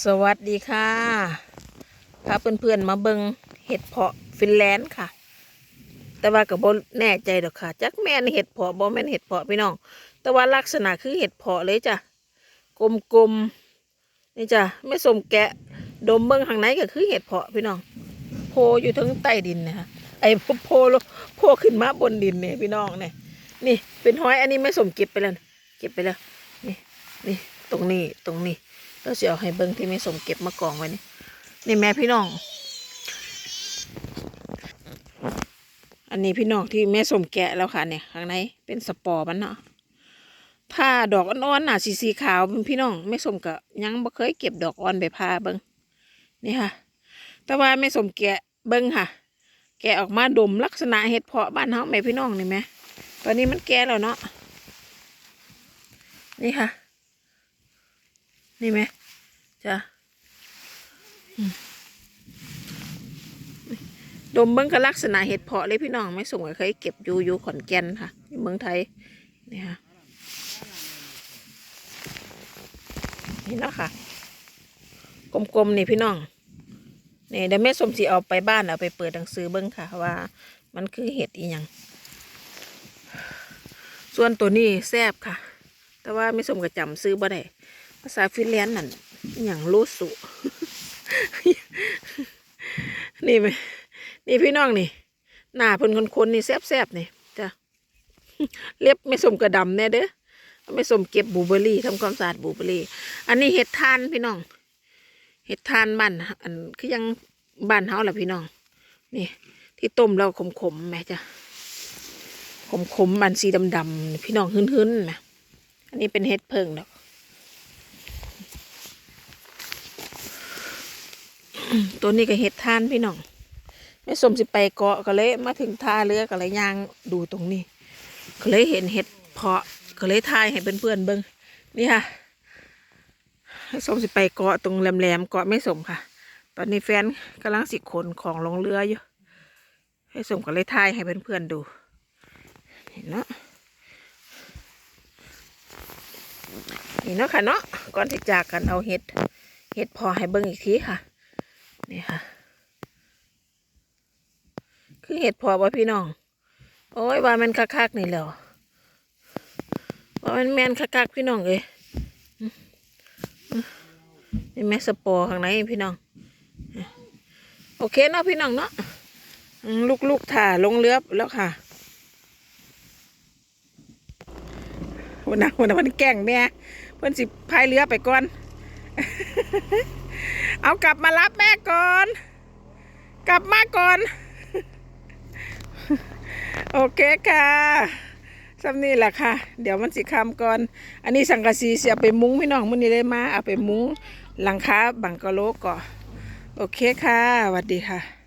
สวัสดีค่ะพาเพื่อนๆมาเบิงเห็ดเพาะฟินแลนด์ค่ะ แต่ว่าก็บ่แน่ใจดอกค่ะ จักแม่นเห็ดเพาะบ่แม่นเห็ดเพาะพี่น้อง แต่ว่าลักษณะคือเห็ดเพาะเลยจ้ะ กลมๆ นี่จ้ะไม่สมแกะ ดมเบิงข้างในก็คือเห็ดเพาะพี่น้อง โพอยู่ทั้งใต้ดินนะคะไอ้โพโพโลโพขึ้นมาบนดินเนี่ยพี่น้องเนี่ย นี่เป็นห้อยอันนี้ไม่สมเก็บไปแล้ว เก็บไปแล้ว นี่นี่ตรงนี้ตรงนี้ เราจะเอาให้เบิ้งที่ไม่สมเก็บมากองไว้นี่นี่แม่พี่น้อง อันนี้พี่น้องที่แม่สมแกะแล้วค่ะเนี่ยข้างในเป็นสปอร์มันเนาะผ้าดอกอ่อนๆน่ะสีสีขาวเป็นพี่น้องแม่สมกะยังบ่เคยเก็บดอกอ่อนไปผ้าเบิ้งนี่ค่ะ แต่ว่าแม่สมแกะเบิ้งค่ะ แกะออกมาดมลักษณะเห็ดเพาะบ้านเฮาแม่พี่น้องนี่ไหมตอนนี้มันแก่แล้วเนาะนี่ค่ะ นี่ไหมจ้ะดมเบิ้งก็ลักษณะเห็ดเพาะเลยพี่น้องไม่ส่งเคยเก็บอยู่อยู่ขอนแก่นค่ะเมืองไทยนี่ค่ะนี่เนาะค่ะ กลมๆนี่พี่น้องนี่เดี๋ยวแม่สมสีเอาไปบ้านเอาไปเปิดหนังสือเบิ้งค่ะ ว่ามันคือเห็ดอีหยังส่วนตัวนี้แซบค่ะ แต่ว่าไม่สมกับจำซื้อบ่ได้ ภาษาฟินแลนด์นั่นอย่างรู้สุนี่ไหมนี่พี่น้องนี่ หน้าเพิ่นคนๆนี่แซ่บๆนี่จ้ะเล็บไม่สมกระดำแน่เด้อไม่สมเก็บบูเบอรี่ทำความสะอาดบูเบอรี่ อันนี้เห็ดทานพี่น้อง เห็ดทานบ้านอันคือยังบ้านเฮาแหละพี่น้อง นี่ ที่ต้มแล้วขมๆแม่จ้ะขมๆมันสีดำๆพี่น้องหื้นๆนะอันนี้เป็นเห็ดเพิงดอก ตัวนี้ก็เห็ดทานพี่น้องแม่สมสิไปเกาะก็เลยมาถึงท่าเรือก็เลยย่างดูตรงนี้ ก็เลยเห็นเห็ดเพาะก็เลยทายให้เพื่อนๆเบิ้งนี่ค่ะสมสิไปเกาะตรงแหลมๆเกาะไม่สมค่ะ ตอนนี้แฟนกำลังสิขนของลงเรืออยู่ให้สมก็เลยทายให้เพื่อนๆดู เห็นเนาะนี่เนาะค่ะเนาะก่อนที่จากกันเอาเห็ดเห็ดพอให้เบิ้งอีกทีค่ะ นี่ค่ะ คือเห็ดพอว่พี่น้อง โอ้ยว่ามันคักๆนี่แล้วว่ามันแมนคักๆพี่น้องเอ้ยนี่แม่สปอร์ข้างในพี่น้อง โอเคเนาะพี่น้องเนาะลูกๆถ่าลงเรือแล้วค่ะวันนั้นวันนั้นมันแกล้งแม่เพื่อนสิพายเรือไปก่อน เอากลับมารับแม่ก่อน กลับมาก่อน โอเคค่ะสำนี่แหละค่ะ เดี๋ยวมันสิคำก่อน อันนี้สังกะสีเสียไปมุ้งพี่น้องมื้อนี้เลยมาเอาไปมุ้งหลังคาบังกะโลก่อนโอเคค่ะสวัสดีค่ะ